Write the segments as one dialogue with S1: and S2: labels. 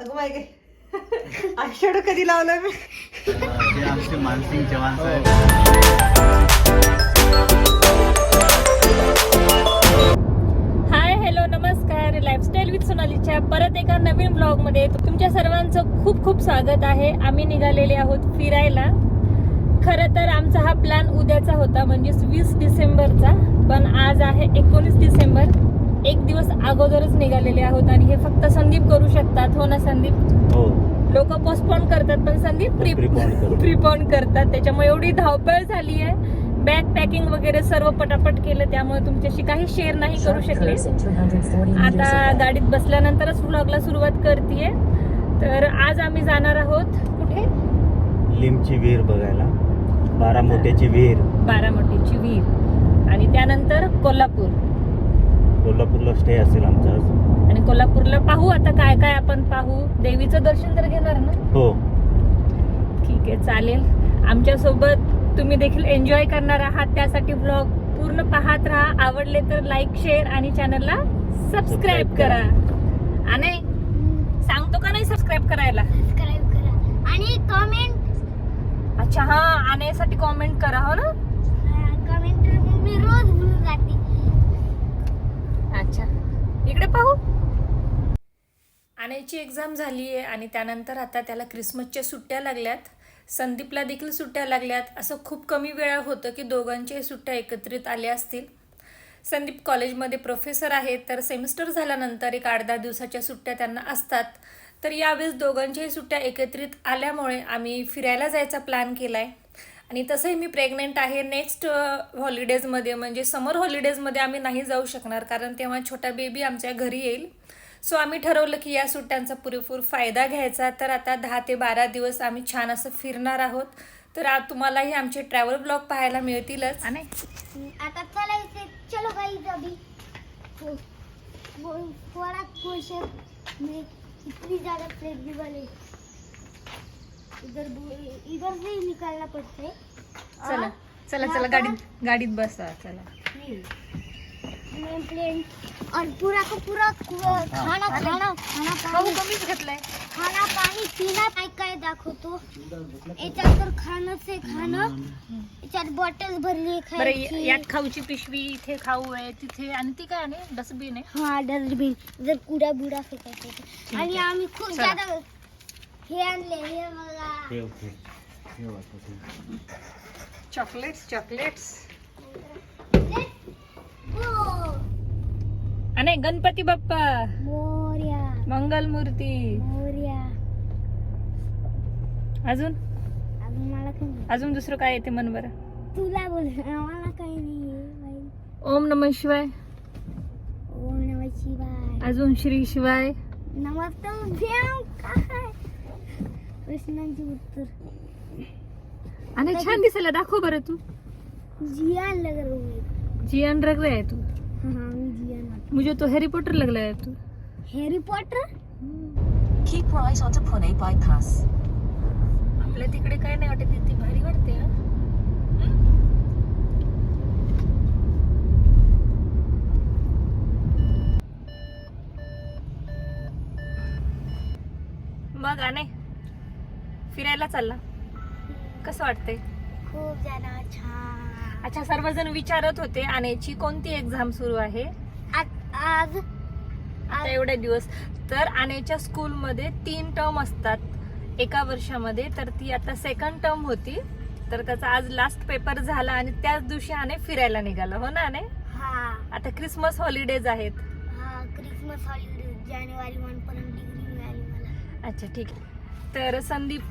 S1: अगं माय गे. आयशॅडो कधी लावलं मी?
S2: ते आमचे मानसिंग जवान साहेब.
S3: हाय हॅलो नमस्कार. लाईफस्टाईल विथ सोनालीच्या परत एका नवीन ब्लॉगमध्ये तुमच्या सर्वांचं खूप खूप स्वागत आहे. आम्ही निघालेले आहोत फिरायला. खरं तर आमचा हा प्लॅन उद्याचा होता म्हणजे वीस डिसेंबरचा पण आज आहे एकोणीस डिसेंबर. एक दिवस अगोदरच निघालेले आहोत आणि हे फक्त संदीप करू शकतात. हो ना संदीप?
S2: हो.
S3: लोक पोस्टपोन करतात पण संदीप प्री
S2: Prepone करतात.
S3: प्रीपोन करतात. त्याच्यामुळे एवढी धावपळ झाली आहे. बॅग पॅकिंग वगैरे सर्व पटापट केलं त्यामुळे तुमच्याशी काही शेअर नाही करू शकले. आता गाडीत बसल्यानंतरच व्लॉगला सुरुवात करतेय. तर आज आम्ही जाणार आहोत कुठे?
S2: लिमची विहीर बघायला. बारामोट्याची विहीर.
S3: बारामतीची विहीर. आणि त्यानंतर कोल्हापूर.
S2: कोल्हापूरला स्टे असेल आमचा
S3: आणि कोल्हापूरला पाहू आता काय काय आपण पाहू. देवीचं दर्शन तर घेणार ना?
S2: हो.
S3: ठीक आहे चालेल. आमच्यासोबत तुम्ही देखील एन्जॉय करणार आहात. त्यासाठी ब्लॉग पूर्ण पाहत राहा. आवडले तर लाईक शेअर आणि चॅनलला सबस्क्राईब करा. आणि सांगतो का नाही सबस्क्राईब करायला?
S4: सबस्क्राईब करा. आणि कमेंट
S3: अच्छा हा आणण्यासाठी कॉमेंट करा हो ना?
S4: कमेंट मी रोज बोलून जाते
S3: अच्छा इकडे पाहू. आणायची एक्झाम झाली आहे आणि त्यानंतर आता त्याला क्रिसमसच्या सुट्ट्या लागल्यात. संदीपला देखील सुट्ट्या लागल्यात. असं खूप कमी वेळा होतं की दोघांच्याही सुट्ट्या एकत्रित आल्या असतील. संदीप कॉलेजमध्ये प्रोफेसर आहेत तर सेमिस्टर झाल्यानंतर एक आठ दहा दिवसाच्या सुट्ट्या त्यांना असतात. तर यावेळेस दोघांच्याही सुट्ट्या एकत्रित आल्यामुळे आम्ही फिरायला जायचा प्लॅन केला आहे आणि तसंही मी प्रेग्नेंट आहे. नेक्स्ट हॉलिडेजमध्ये म्हणजे समर हॉलिडेजमध्ये आम्ही नाही जाऊ शकणार. कारण तेव्हा छोटा बेबी आमच्या घरी येईल. सो आम्ही ठरवलं की या सुट्ट्यांचा पुरेपूर फायदा घ्यायचा. तर आता दहा ते बारा दिवस आम्ही छान असं फिरणार आहोत. तर आ- तुम्हालाही आमचे ट्रॅव्हल ब्लॉग पाहायला मिळतीलच. आणि
S4: आता चलो भाई अभी वो वो थोड़ा क्वेश्चन में इतनी ज्यादा प्लेट भी बने इधर इधर से ही निकालना पड़ता है।
S3: चला चला चला गाडीत गाडीत बसा चला।
S4: मेन प्लेन और पूरा का पूरा कु- खाना खाना खाना पानी।
S3: कमीच घेतलंय
S4: खाना पाणी पिना काय काय दाखवतो याच्यात तर खाणं से खाणं याच्यात बॉटल भरली
S3: बरं
S4: खायची
S3: यात खाऊची पिशवी इथे खाऊ आहे तिथे आणि ती काय आहे? डस्टबिन आहे?
S4: हा डस्टबिन। जर कुडा बुडा फेकायचं ते. आणि आम्ही खूप
S3: चला.
S4: जादा हे आणले हे बघा
S2: ठेव, ठेव. ठेव आता ते.
S3: चॉकलेट्स चॉकलेट्स
S4: हो.
S3: आणि गणपती बाप्पा.
S4: मोर्या.
S3: मंगल मूर्ती
S4: मोर्या.
S3: अजून?
S4: अजून मला काही नाही.
S3: अजून दुसरं काय येते मन बरं?
S4: तुला बोल मला काही नाही बाई.
S3: ओम नम शिवाय.
S4: ओम नमः शिवाय.
S3: अजून श्री शिवाय.
S4: नमस्ते काय? प्रश्नांची उत्तर.
S3: आणि छान दिसायला दाखव बरं तू.
S4: जियान लग रहा हूँ
S3: जियान रग रहा है तू.
S4: हाँ हाँ मैं जियान।
S3: मुझे तो हैरी पॉटर लग रहा है तू
S4: Harry Potter
S5: Keep right onto Pune bypass.
S3: आपल्या तिकडे काय नाही वाटत ती भारी वाटते हं? मग आणे फिरायला चालला? कसं वाटतंय?
S4: खूप ज्यादा छान.
S3: अच्छा सर्वजण विचारत होते आण्याची कोणती एक्झाम सुरू आहे?
S4: आज
S3: आता एवढे दिवस. तर आण्याच्या स्कूलमध्ये तीन टर्म असतात एका वर्षामध्ये. तर ती आता सेकंड टर्म होती. तर त्याचा आज लास्ट पेपर झाला आणि त्याच दिवशी आणे फिरायला निघाला. हो ना आणे
S4: हा.
S3: आता क्रिसमस हॉलिडेज आहेत.
S4: हा क्रिसमस हॉलिडे जानेवारी वन पर्यंत डिग्री मिळाली मला.
S3: अच्छा ठीक आहे. तर संदीप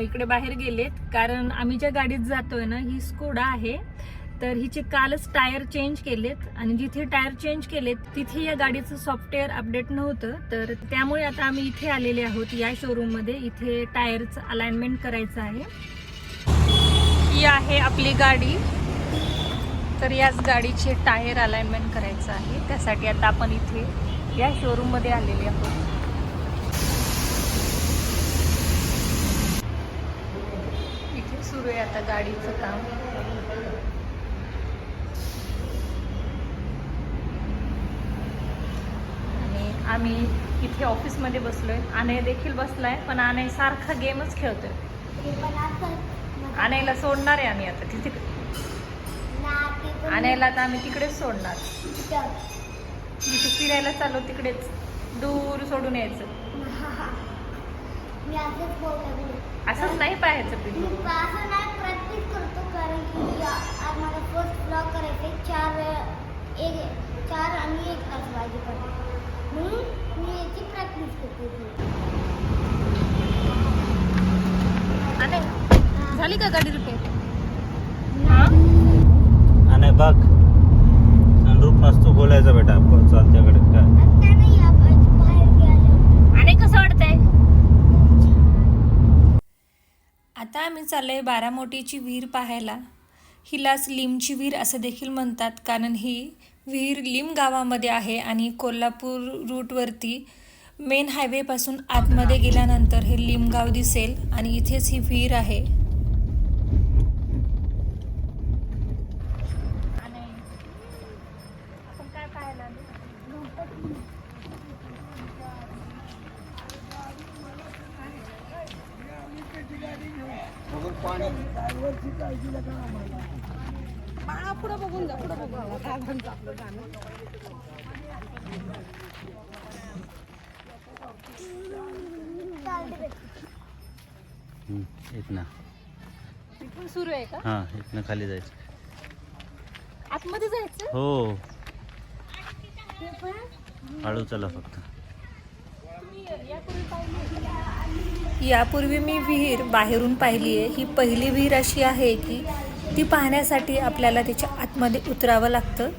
S3: इकडे बाहेर गेलेत. कारण आम्ही ज्या गाडीत जातोय ना ही स्कोडा आहे. तर हिचे कालच टायर चेंज केलेत. आणि जिथे टायर चेंज केलेत तिथे या गाडीचं सॉफ्टवेअर अपडेट नव्हतं. तर त्यामुळे आता आम्ही इथे आलेले आहोत. या शोरूममध्ये इथे टायरचं अलाइनमेंट करायचं आहे. ही आहे आपली गाडी. तर याच गाडीचे टायर अलाइनमेंट करायचं आहे. त्यासाठी आता आपण इथे या शोरूममध्ये आलेले आहोत इथे सुरू आहे आता गाडीचं काम. आणि आम्ही इथे ऑफिसमध्ये बसलोय. आनय देखील बसलाय पण आनय सारखा गेमच खेळतोय. आणायला सोडणार आहे आम्ही आता. तिथे आणायला आता आम्ही तिकडेच सोडणार. जिथे फिरायला चाललो तिकडेच. दूर सोडून यायचं.
S4: असंच
S3: नाही पाहायचं पिल्लू
S4: असं नाही प्रॅक्टिस करतो कारण की आ- आज मला फर्स्ट ब्लॉग करायचे चार एक चार आणि एक तास वाजेपर्यंत म्हणून मी याची प्रॅक्टिस करते
S3: आणे. झाली का गाडी रिपेअर
S2: आणि बघ. सनरूप नसतो बोलायचा बेटा. चालत्याकडे काय
S4: आता नाही आपण बाहेर गेलो
S3: आणि कसं वाटतंय आता आम्ही आहे बारामोटीची विहीर पाहायला. हिलाच लिमची विहीर असं देखील म्हणतात कारण ही विहीर लिम गावामध्ये आहे आणि कोल्हापूर रूटवरती मेन हायवेपासून आतमध्ये गेल्यानंतर हे लिम गाव दिसेल आणि इथेच ही विहीर आहे.
S2: इथनं.
S3: सुरू आहे का?
S2: हां इथनं खाली जायचं.
S3: आतमध्ये जायचं?
S2: हो. हळू चला फक्त.
S3: यापूर्वी मी विहीर बाहेरून पाहिली आहे. ही पहिली विहीर अशी आहे की ती पाहण्यासाठी आपल्याला त्याच्या आतमध्ये उतरावं लागतं.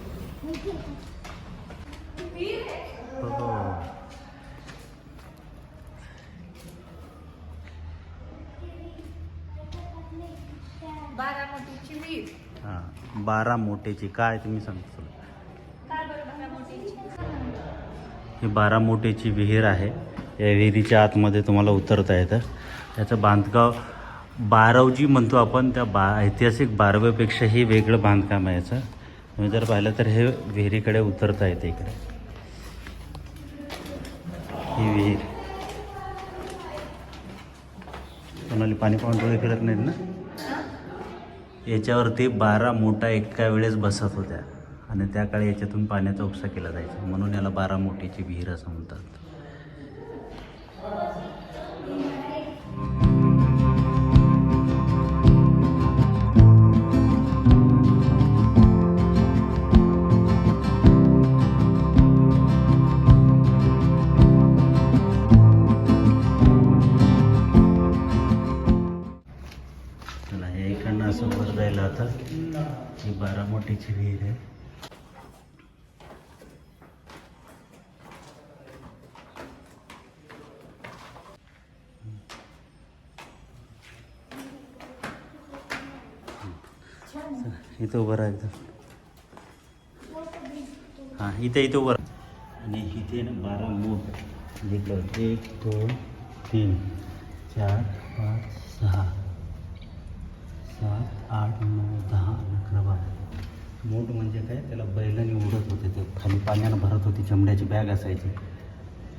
S2: बारा मोठेची. काय तुम्ही सांगतो? ही बारा मोठेची विहीर आहे. या विहिरीच्या आतमध्ये तुम्हाला उतरता येतं. त्याचं बांधकाम बारावजी म्हणतो आपण त्या बा ऐतिहासिक बारवेपेक्षाही वेगळं बांधकाम आहे याचं. तुम्ही जर पाहिलं तर हे विहिरीकडे उतरता येते इकडे. ही विहीर. कोणाला पाणी पाहून डोळे फिरत नाहीत ना? याच्यावरती बारा मोठा एका वेळेस बसत होत्या. आणि त्या काळी याच्यातून पाण्याचा उपसा केला जायचा. म्हणून याला बारा मोठीची विहीर असं म्हणतात. बारा मोठीची विहीर आहे इथं उभं राहा एकदम हां इथे इथं उभं राहा. आणि इथे ना बारा मोठ इकडं एक दोन तीन चार पाच सहा सात आठ नऊ दहा अकरा बारा. मोठ म्हणजे काय? त्याला बैलाने उडत होते ते. खाली पाण्यानं भरत होती चमड्याची बॅग असायची.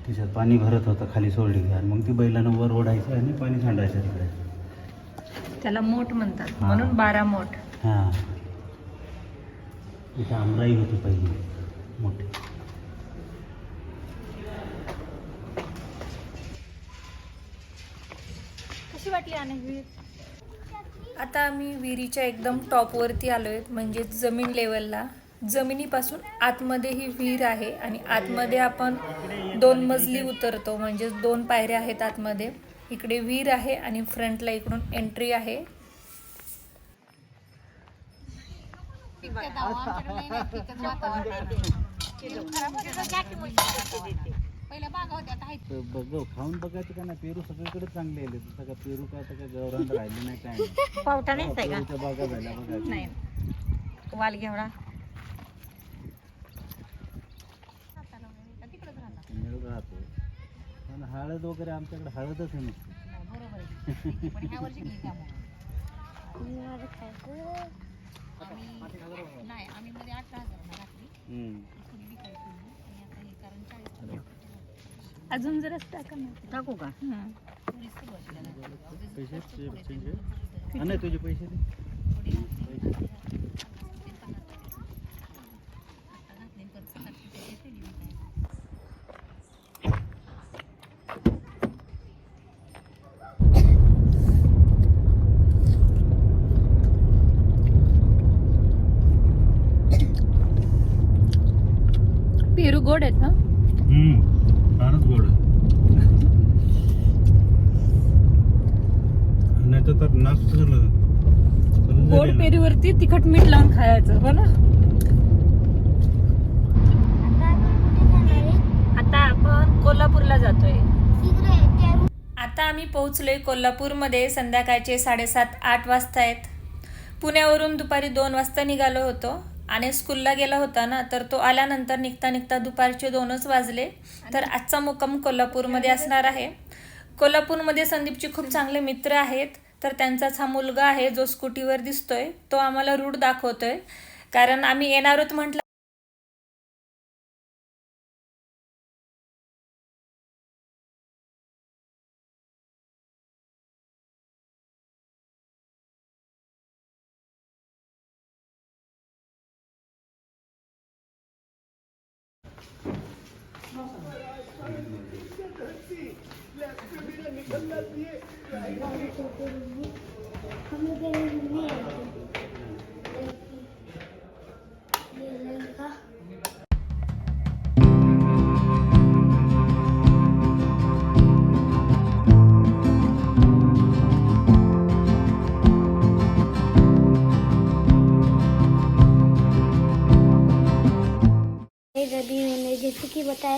S2: तिच्यात पाणी भरत होतं खाली सोडली. आणि मग ती बैलानं वर ओढायचं आणि पाणी सांडायचं तिकडे.
S3: त्याला मोठ म्हणतात. म्हणून बारा मोठ
S2: हां. इथं आमराई होती पहिली. मोठी.
S3: कशी वाटली विहीर आता आम्ही विहिरीच्या एकदम टॉपवरती आलो आहेत म्हणजे जमीन लेवलला. जमिनीपासून आतमध्ये ही विहीर आहे आणि आतमध्ये आपण दोन मजली उतरतो म्हणजे दोन पायऱ्या आहेत आतमध्ये. इकडे विहीर आहे आणि फ्रंटला इकडून एंट्री आहे.
S2: बघ खाऊन बघायचं का नाही पेरू सगळीकडे चांगले आले तसं का पेरू काय आता काय राहिले नाही काय नाही.
S1: पावटा नाही का?
S2: पेरूच्या बागा झाल्या बघायचं
S1: नाही. वाल घेवडा.
S2: मिळत राहतो पण हळद वगैरे आमच्याकडे हळदच आहे नुसती. हम्म.
S3: अजून जरा टाका ना
S1: टाकू का?
S3: हं.
S2: पैसे नाही तुझे पैसे दे.
S3: पेरू गोड आहेत ना
S2: हम्म, फारच गोड नाही तर तर नाच झालं
S3: गोड पेरूवरती तिखट मीठ लावून खायचं हो ना?
S4: आता आपण
S3: कोल्हापूरला जातोय. आता आम्ही पोहोचलोय कोल्हापूरमध्ये. संध्याकाळचे साडेसात आठ वाजता आहेत. पुण्यावरून दुपारी दोन वाजता निघालो होतो. आणि स्कूलला गेला होता ना तर तो आल्यानंतर निघता निघता दुपारचे दोनच वाजले. तर आजचा मुक्काम कोल्हापूरमध्ये असणार आहे. कोल्हापूरमध्ये संदीपचे खूप चांगले मित्र आहेत. तर त्यांचाच हा मुलगा आहे जो स्कूटीवर दिसतोय तो आम्हाला रूट दाखवतोय. कारण आम्ही येणार आहोत म्हटलं
S4: 한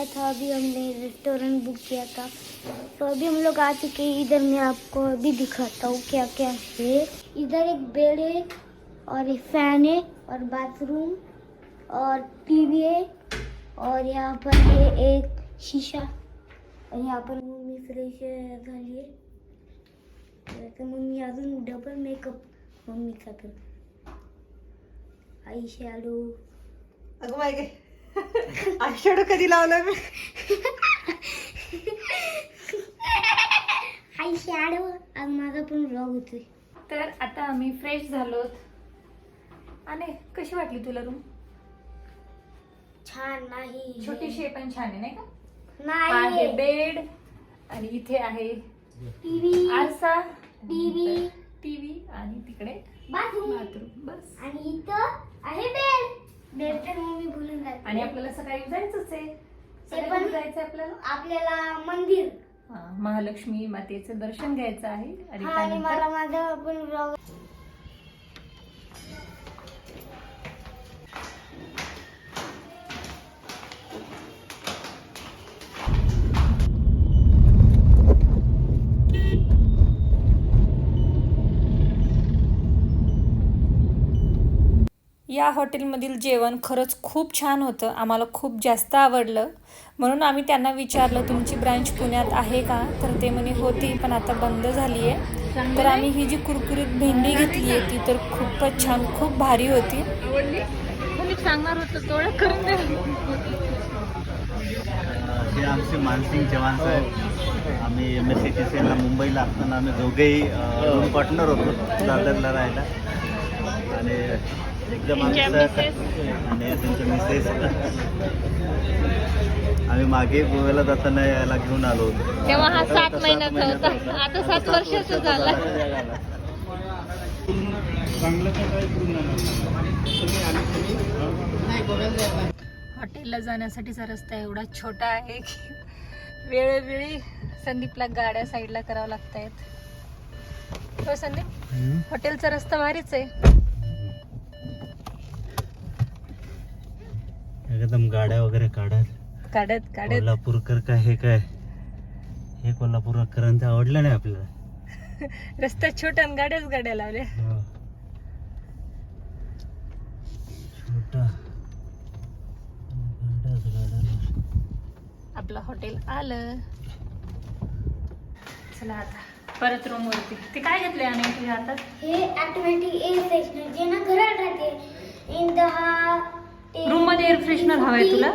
S4: बताया था, अभी हमने रेस्टोरेंट बुक किया था। तो अभी हम लोग आ चुके हैं, इधर मैं आपको अभी दिखाता हूँ क्या क्या है। इधर एक बेड है और एक फ़ैन है और बाथरूम और टीवी है और यहाँ पर है एक शीशा और यहाँ पर मम्मी फ्रेश झाली आहे तर मम्मी अजून डबल मेकअप मम्मीचा तर आई शॅडो
S1: अगं माय आयशॅडो कधी लावलं मी?
S4: आई शॅडो आज माझा पण ब्लॉग होतोय.
S3: तर आता आम्ही फ्रेश झालोत. आणि कशी वाटली तुला रूम
S4: छान नाही.
S3: छोटीशी आहे पण छान आहे नाही का?
S4: नाही.
S3: आहे बेड आणि इथे आहे
S4: टीव्ही
S3: आरसा
S4: टीव्ही
S3: टीव्ही आणि तिकडे
S4: बाथरूम
S3: बाथरूम बस.
S4: आणि इथं आहे बेड
S3: आणि आपल्याला सकाळी जायचंच आहे. सकाळी जायचं आपल्याला?
S4: आपल्याला मंदिर.
S3: महालक्ष्मी मातेचं दर्शन घ्यायचं आहे. आणि
S4: मला माझा
S3: या हॉटेलमधील जेवण खरंच खूप छान होतं आम्हाला खूप जास्त आवडलं. म्हणून आम्ही त्यांना विचारलं तुमची ब्रांच पुण्यात आहे का? तर ते म्हणे होती पण आता बंद झाली आहे तर आम्ही ही जी कुरकुरीत भेंडी घेतली आहे ती तर खूपच छान खूप भारी होती. सांगणार होतं करून द्या
S2: हे आमचे मानसिंग जवान साहेब आम्ही एम एस सी टी सीला मुंबईला असताना आम्ही दोघेही पार्टनर होतो दादरला राहायला. आणि आम्ही सह- आणि त्यांचे मिसेस. आम्ही मागे गोव्याला जाताना याला घेऊन आलो होतो.
S3: तेव्हा हा सात
S2: सात
S3: महिन्याचा होता. आता सात वर्षाचा झाला.
S2: चांगलं काय करून
S3: हॉटेलला जाण्यासाठीचा रस्ता एवढा छोटा आहे की वेळोवेळी संदीपला गाड्या साईडला करावं लागत आहेत हो संदीप? हॉटेलचा रस्ता भारीच आहे.
S2: एकदम गाड्या वगैरे काढत.
S3: काढत काढत.
S2: कोल्हापूरकर काय हे काय? हे कोल्हापूरकरांचं आवडलं नाही आपल्याला.
S3: रस्ता छोटा आणि गाड्याच गाड्या लावल्या.
S2: हो. छोटा.
S3: आपलं हॉटेल आलं. चला आता परत रूम वरती. ते काय घेतले आणि तुझ्या हातात
S4: हे ऑटोमॅटिक एअर फ्रेशनर जे ना घरात राहते. इन दहा
S3: रूममध्ये एअर फ्रेशनर हवाय तुला?